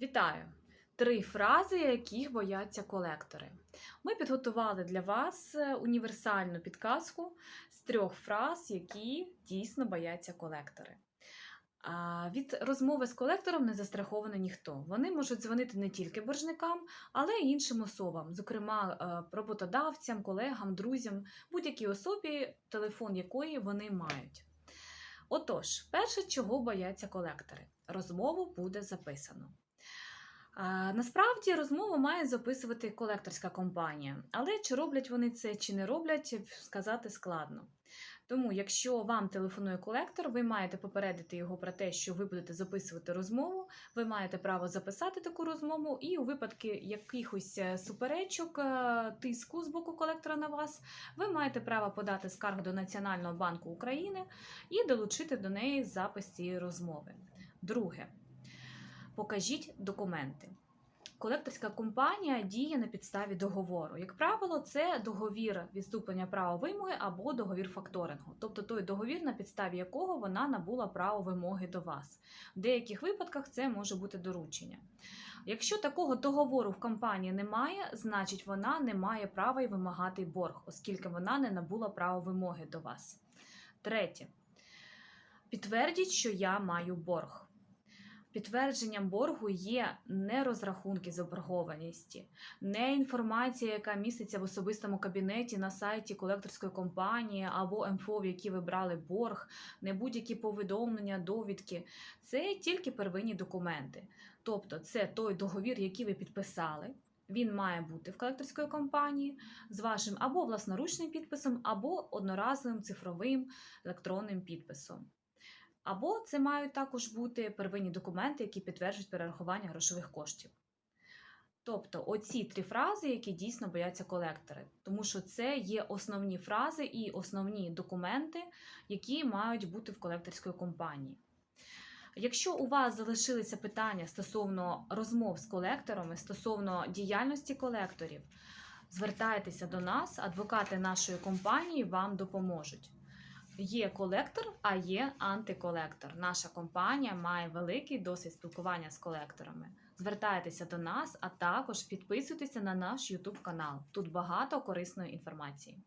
Вітаю! Три фрази, яких бояться колектори. Ми підготували для вас е, універсальну підказку з трьох фраз, які дійсно бояться колектори. Від розмови з колектором не застрахований ніхто. Вони можуть дзвонити не тільки боржникам, але й іншим особам, зокрема е, роботодавцям, колегам, друзям, будь-якій особі, телефон якої вони мають. Отож, перше, чого бояться колектори, розмову буде записано. Насправді розмову має записувати колекторська компанія, але чи роблять вони це, чи не роблять, сказати складно. Тому, якщо вам телефонує колектор, ви маєте попередити його про те, що ви будете записувати розмову, ви маєте право записати таку розмову, і у випадку якихось е, суперечок, е, тиску з боку колектора на вас, ви маєте право подати скаргу до Національного банку України і долучити до неї запис цієї розмови. Друге. Покажіть документи. Колекторська компанія діє на підставі договору. Як правило, це договір відступлення права вимоги або договір факторингу, тобто той договір, на підставі якого вона набула право вимоги до вас. В деяких випадках це може бути доручення. Якщо такого договору в компанії немає, значить вона не має права й вимагати борг, оскільки вона не набула право вимоги до вас. Третє. Підтвердіть, що я маю борг. Підтвердженням боргу є не розрахунки заборгованості, не інформація, яка міститься в особистому кабінеті на сайті колекторської компанії або МФО, в якій ви брали борг, не будь-які повідомлення, довідки. Це тільки первинні документи. Тобто, це той договір, який ви підписали. Він має бути в колекторської компанії з вашим або власноручним підписом, або одноразовим цифровим електронним підписом. Або це мають також бути первинні документи, які підтверджують перерахування грошових коштів. Тобто оці три фрази, які дійсно бояться колектори, тому що це є основні фрази і основні документи, які мають бути в колекторської компанії. Якщо у вас залишилися питання стосовно розмов з колекторами, стосовно діяльності колекторів, звертайтеся до нас, адвокати нашої компанії вам допоможуть. Є колектор, а є антиколектор. Наша компанія має великий досвід спілкування з колекторами. Звертайтеся до нас, а також підписуйтеся на наш YouTube канал. Тут багато корисної інформації.